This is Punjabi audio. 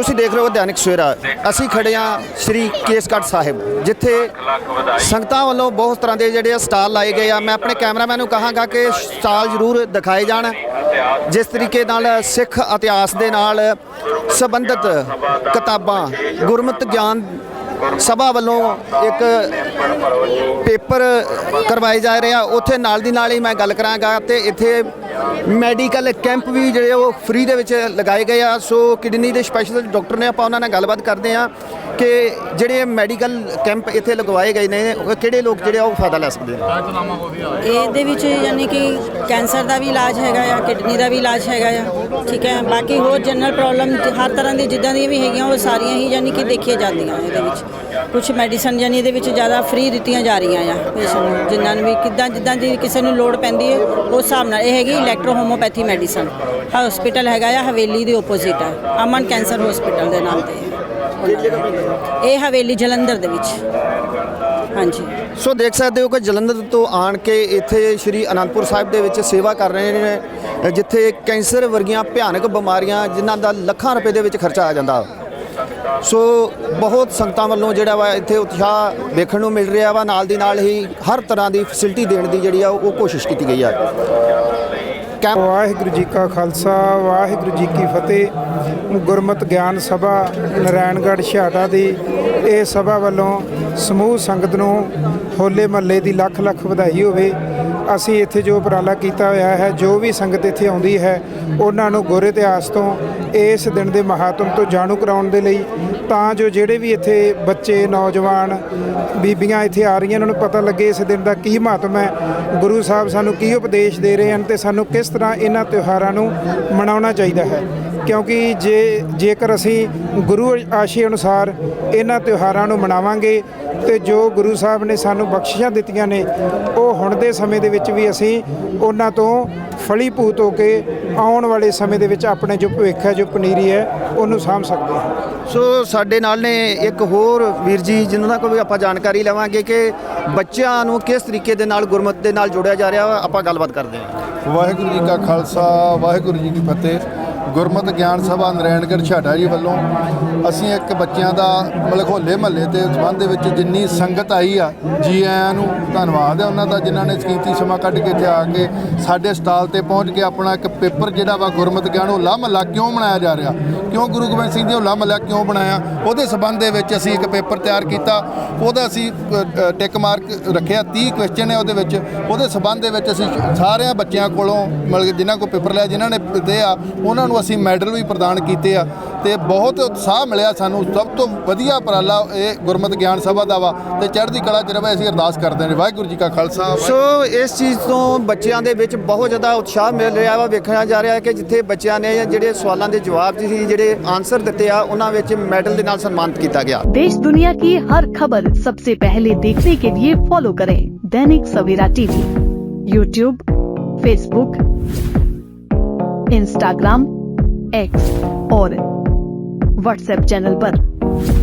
ਤੁਸੀਂ ਦੇਖ ਰਹੇ ਹੋ ਦੈਨਿਕ ਸਵੇਰਾ। ਅਸੀਂ ਖੜੇ ਹਾਂ ਸ੍ਰੀ ਕੇਸਗੜ੍ਹ ਸਾਹਿਬ, ਜਿੱਥੇ ਸੰਗਤਾਂ ਵੱਲੋਂ ਬਹੁਤ ਤਰ੍ਹਾਂ ਦੇ ਜਿਹੜੇ ਆ ਸਟਾਲ ਲਾਏ ਗਏ ਆ। ਮੈਂ ਆਪਣੇ ਕੈਮਰਾਮੈਨ ਨੂੰ ਕਹਾਂਗਾ ਕਿ ਸਟਾਲ ਜ਼ਰੂਰ ਦਿਖਾਏ ਜਾਣ। ਜਿਸ ਤਰੀਕੇ ਨਾਲ ਸਿੱਖ ਇਤਿਹਾਸ ਦੇ ਨਾਲ ਸੰਬੰਧਿਤ ਕਿਤਾਬਾਂ, ਗੁਰਮਤਿ ਗਿਆਨ ਸਭਾ ਵੱਲੋਂ ਇੱਕ ਪੇਪਰ ਕਰਵਾਏ ਜਾ ਰਹੇ ਆ। ਉੱਥੇ ਨਾਲ ਦੀ ਨਾਲ ਹੀ ਮੈਂ ਗੱਲ ਕਰਾਂਗਾ ਤੇ ਇੱਥੇ ਮੈਡੀਕਲ ਕੈਂਪ ਵੀ ਜਿਹੜੇ ਉਹ ਫ੍ਰੀ ਦੇ ਵਿੱਚ ਲਗਾਏ ਗਏ ਆ। ਸੋ ਕਿਡਨੀ ਦੇ ਸਪੈਸ਼ਲਿਸਟ ਡਾਕਟਰ ਨੇ ਆਪਾਂ ਉਹਨਾਂ ਨਾਲ ਗੱਲਬਾਤ ਕਰਦੇ ਆ ਕਿ ਜਿਹੜੇ ਮੈਡੀਕਲ ਕੈਂਪ ਇੱਥੇ ਲਗਵਾਏ ਗਏ ਨੇ, ਉਹ ਕਿਹੜੇ ਲੋਕ ਜਿਹੜੇ ਆ ਉਹ ਫਾਇਦਾ ਲੈ ਸਕਦੇ ਨੇ? ਇਹਦੇ ਵਿੱਚ ਯਾਨੀ ਕਿ ਕੈਂਸਰ ਦਾ ਵੀ ਇਲਾਜ ਹੈਗਾ ਆ, ਕਿਡਨੀ ਦਾ ਵੀ ਇਲਾਜ ਹੈਗਾ ਆ, ਠੀਕ ਹੈ। ਬਾਕੀ ਹੋਰ ਜਨਰਲ ਪ੍ਰੋਬਲਮ ਹਰ ਤਰ੍ਹਾਂ ਦੀ ਜਿੱਦਾਂ ਦੀਆਂ ਵੀ ਹੈਗੀਆਂ, ਉਹ ਸਾਰੀਆਂ ਹੀ ਯਾਨੀ ਕਿ ਦੇਖੀਆਂ ਜਾਂਦੀਆਂ ਇਹਦੇ ਵਿੱਚ। ਕੁਝ ਮੈਡੀਸਨ ਯਾਨੀ ਇਹਦੇ ਵਿੱਚ ਜ਼ਿਆਦਾ ਫ੍ਰੀ ਦਿੱਤੀਆਂ ਜਾ ਰਹੀਆਂ ਆ ਪੇਸ਼ੈਂਟ ਨੂੰ ਜਿਨ੍ਹਾਂ ਨੂੰ ਵੀ ਕਿੱਦਾਂ, ਜਿੱਦਾਂ ਦੀ ਕਿਸੇ ਨੂੰ ਲੋੜ ਪੈਂਦੀ ਹੈ, ਉਸ ਹਿਸਾਬ ਨਾਲ। ਇਹ ਹੈਗੀ ਇਲੈਕਟ੍ਰੋ ਹੋਮੋਪੈਥੀ ਮੈਡੀਸਨ ਹਸਪੀਟਲ ਹੈਗਾ ਆ, ਹਵੇਲੀ ਦੇ ਆਪੋਜ਼ਿਟ ਹੈ ਅਮਨ ਕੈਂਸਰ ਹਸਪੀਟਲ ਦੇ ਨਾਮ ਤੇ। ਇਹ ਹਵੇਲੀ ਜਲੰਧਰ ਦੇ ਵਿੱਚ। ਹਾਂਜੀ। ਸੋ ਦੇਖ ਸਕਦੇ ਹੋ ਕਿ ਜਲੰਧਰ ਤੋਂ ਆਣ ਕੇ ਇੱਥੇ ਸ਼੍ਰੀ ਅਨੰਦਪੁਰ ਸਾਹਿਬ ਦੇ ਵਿੱਚ ਸੇਵਾ ਕਰ ਰਹੇ ਨੇ, ਜਿੱਥੇ ਕੈਂਸਰ ਵਰਗੀਆਂ ਭਿਆਨਕ ਬਿਮਾਰੀਆਂ ਜਿਨ੍ਹਾਂ ਦਾ ਲੱਖਾਂ ਰੁਪਏ ਦੇ ਵਿੱਚ ਖਰਚਾ ਆ ਜਾਂਦਾ। ਸੋ ਬਹੁਤ ਸੰਗਤਾਂ ਵੱਲੋਂ ਜਿਹੜਾ ਵਾ ਇੱਥੇ ਉਤਸ਼ਾਹ ਦੇਖਣ ਨੂੰ ਮਿਲ ਰਿਹਾ ਵਾ, ਨਾਲ ਦੀ ਨਾਲ ਹੀ ਹਰ ਤਰ੍ਹਾਂ ਦੀ ਫੈਸਿਲਿਟੀ ਦੇਣ ਦੀ ਜਿਹੜੀ ਆ ਉਹ ਕੋਸ਼ਿਸ਼ ਕੀਤੀ ਗਈ ਆ। ਵਾਹਿਗੁਰੂ ਜੀ ਕਾ ਖਾਲਸਾ, ਵਾਹਿਗੁਰੂ ਜੀ ਕੀ ਫਤਿਹ। ਗੁਰਮਤਿ ਗਿਆਨ ਸਭਾ, ਨਰਾਇਣਗੜ੍ਹ ਛਾਟਾ ਦੀ ਇਹ ਸਭਾ ਵੱਲੋਂ ਸਮੂਹ ਸੰਗਤ ਨੂੰ ਹੋਲੇ ਮਹੱਲੇ ਦੀ ਲੱਖ ਲੱਖ ਵਧਾਈ ਹੋਵੇ। ਅਸੀਂ ਇੱਥੇ ਜੋ ਉਪਰਾਲਾ ਕੀਤਾ ਹੋਇਆ ਹੈ, ਜੋ ਵੀ ਸੰਗਤ ਇੱਥੇ ਆਉਂਦੀ ਹੈ, ਉਹਨਾਂ ਨੂੰ ਗੁਰ ਇਤਿਹਾਸ ਤੋਂ, ਇਸ ਦਿਨ ਦੇ ਮਹਾਤਮ ਤੋਂ ਜਾਣੂ ਕਰਾਉਣ ਦੇ ਲਈ, ਤਾਂ ਜੋ ਜਿਹੜੇ ਵੀ ਇੱਥੇ ਬੱਚੇ, ਨੌਜਵਾਨ, ਬੀਬੀਆਂ ਇੱਥੇ ਆ ਰਹੀਆਂ, ਉਹਨਾਂ ਨੂੰ ਪਤਾ ਲੱਗੇ ਇਸ ਦਿਨ ਦਾ ਕੀ ਮਹੱਤਵ ਹੈ। ਗੁਰੂ ਸਾਹਿਬ ਸਾਨੂੰ ਕੀ ਉਪਦੇਸ਼ ਦੇ ਰਹੇ ਹਨ ਤੇ ਸਾਨੂੰ ਕਿਸ ਤਰ੍ਹਾਂ ਇਹਨਾਂ ਤਿਉਹਾਰਾਂ ਨੂੰ ਮਨਾਉਣਾ ਚਾਹੀਦਾ ਹੈ। ਕਿਉਂਕਿ ਜੇ, ਜੇਕਰ ਅਸੀਂ ਗੁਰੂ ਆਸ਼ੇ ਅਨੁਸਾਰ ਇਹਨਾਂ ਤਿਉਹਾਰਾਂ ਨੂੰ ਮਨਾਵਾਂਗੇ ਤੇ ਜੋ ਗੁਰੂ ਸਾਹਿਬ ਨੇ ਸਾਨੂੰ ਬਖਸ਼ਿਸ਼ਾਂ ਦਿੱਤੀਆਂ ਨੇ ਉਹ ਹੁਣ ਦੇ ਸਮੇਂ ਦੇ ਵਿੱਚ ਵੀ ਅਸੀਂ ਉਹਨਾਂ ਤੋਂ ਫਲੀਭੂਤ ਹੋ ਕੇ ਆਉਣ ਵਾਲੇ ਸਮੇਂ ਦੇ ਵਿੱਚ ਆਪਣੇ ਜੋ ਭਵਿੱਖ ਹੈ ਜੋ ਪਨੀਰੀ ਹੈ ਉਹਨੂੰ ਸਾਂਭ ਸਕਦੇ ਹਾਂ। ਸੋ ਸਾਡੇ ਨਾਲ ਨੇ ਇੱਕ ਹੋਰ ਵੀਰ ਜੀ ਜਿਨ੍ਹਾਂ ਕੋਲ ਵੀ ਆਪਾਂ ਜਾਣਕਾਰੀ ਲਵਾਂਗੇ ਕਿ ਬੱਚਿਆਂ ਨੂੰ ਕਿਸ ਤਰੀਕੇ ਦੇ ਨਾਲ ਗੁਰਮਤ ਦੇ ਨਾਲ ਜੋੜਿਆ ਜਾ ਰਿਹਾ ਆਪਾਂ ਗੱਲਬਾਤ ਕਰਦੇ ਹਾਂ। ਵਾਹਿਗੁਰੂ ਜੀ ਕਾ ਖਾਲਸਾ ਵਾਹਿਗੁਰੂ ਜੀ ਕੀ ਫਤਿਹ। ਗੁਰਮਤਿ ਗਿਆਨ ਸਭਾ ਨਰੈਣਗੜ੍ਹ ਛਾਟਾ ਜੀ ਵੱਲੋਂ ਅਸੀਂ ਇੱਕ ਬੱਚਿਆਂ ਦਾ ਮਤਲਬ ਹੋਲੇ ਮਹੱਲੇ ਦੇ ਸੰਬੰਧ ਦੇ ਵਿੱਚ ਜਿੰਨੀ ਸੰਗਤ ਆਈ ਆ ਜੀ ਆਇਆਂ ਨੂੰ ਧੰਨਵਾਦ ਹੈ ਉਹਨਾਂ ਦਾ, ਜਿਨ੍ਹਾਂ ਨੇ ਸਕੀਮਤੀ ਸਮਾਂ ਕੱਢ ਕੇ ਇੱਥੇ ਆ ਕੇ ਸਾਡੇ ਸਟਾਲ ਤੇ ਪਹੁੰਚ ਕੇ ਆਪਣਾ ਇੱਕ ਪੇਪਰ ਜਿਹੜਾ ਵਾ ਗੁਰਮਤਿ ਗਿਆਨ ਹੋਲਾ ਮਹੱਲਾ ਕਿਉਂ ਬਣਾਇਆ ਜਾ ਰਿਹਾ? ਕਿਉਂ ਗੁਰੂ ਗੋਬਿੰਦ ਸਿੰਘ ਜੀ ਹੋਲਾ ਮਹੱਲਾ ਕਿਉਂ ਬਣਾਇਆ? ਉਹਦੇ ਸੰਬੰਧ ਦੇ ਵਿੱਚ ਅਸੀਂ ਇੱਕ ਪੇਪਰ ਤਿਆਰ ਕੀਤਾ, ਉਹਦਾ ਅਸੀਂ ਟਿਕ ਮਾਰਕ ਰੱਖਿਆ 30 ਕੁਐਸਚਨ ਹੈ ਉਹਦੇ ਵਿੱਚ। ਉਹਦੇ ਸੰਬੰਧ ਦੇ ਵਿੱਚ ਅਸੀਂ ਸਾਰਿਆਂ ਬੱਚਿਆਂ ਕੋਲੋਂ, ਮਤਲਬ ਜਿਨ੍ਹਾਂ ਕੋਲ ਪੇਪਰ ਲਿਆ, ਜਿਨ੍ਹਾਂ ਨੇ ਦਿੱਤੇ ਆ, ਉਹਨਾਂ ਨੂੰ ਅਸੀਂ ਮੈਡਲ ਵੀ ਪ੍ਰਦਾਨ ਕੀਤੇ ਆ। ਤੇ ਬਹੁਤ ਉਤਸ਼ਾਹ ਮਿਲਿਆ ਸਾਨੂੰ ਸਭ ਤੋਂ ਵਧੀਆ ਉਪਰਾਲਾ ਇਹ ਗੁਰਮਤਿ ਗਿਆਨ ਸਭਾ ਦਾ ਵਾ ਤੇ ਚੜ੍ਹਦੀ ਕਲਾ ਚ ਰਵੇ ਅਸੀਂ ਅਰਦਾਸ ਕਰਦੇ ਹਾਂ ਵਾਹਿਗੁਰੂ ਜੀ ਕਾ ਖਾਲਸਾ ਵਾਹਿਗੁਰੂ ਸੋ ਇਸ ਚੀਜ਼ ਤੋਂ ਬੱਚਿਆਂ ਦੇ ਵਿੱਚ ਬਹੁਤ ਜ਼ਿਆਦਾ ਉਤਸ਼ਾਹ ਮਿਲ ਰਿਹਾ ਵਾ ਵੇਖਿਆ ਜਾ ਰਿਹਾ ਹੈ ਕਿ ਜਿੱਥੇ ਬੱਚਿਆਂ ਨੇ ਜਿਹੜੇ ਸਵਾਲਾਂ ਦੇ ਜਵਾਬ ਸੀ ਜਿਹੜੇ ਆਨਸਰ ਦਿੱਤੇ ਆ ਉਹਨਾਂ ਵਿੱਚ ਮੈਡਲ ਦੇ ਨਾਲ ਸਨਮਾਨਿਤ ਕੀਤਾ ਗਿਆ देश दुनिया की हर खबर सबसे पहले देखने के लिए फॉलो करें Dainik Savera TV YouTube Facebook Instagram X और व्हाट्सएप चैनल पर।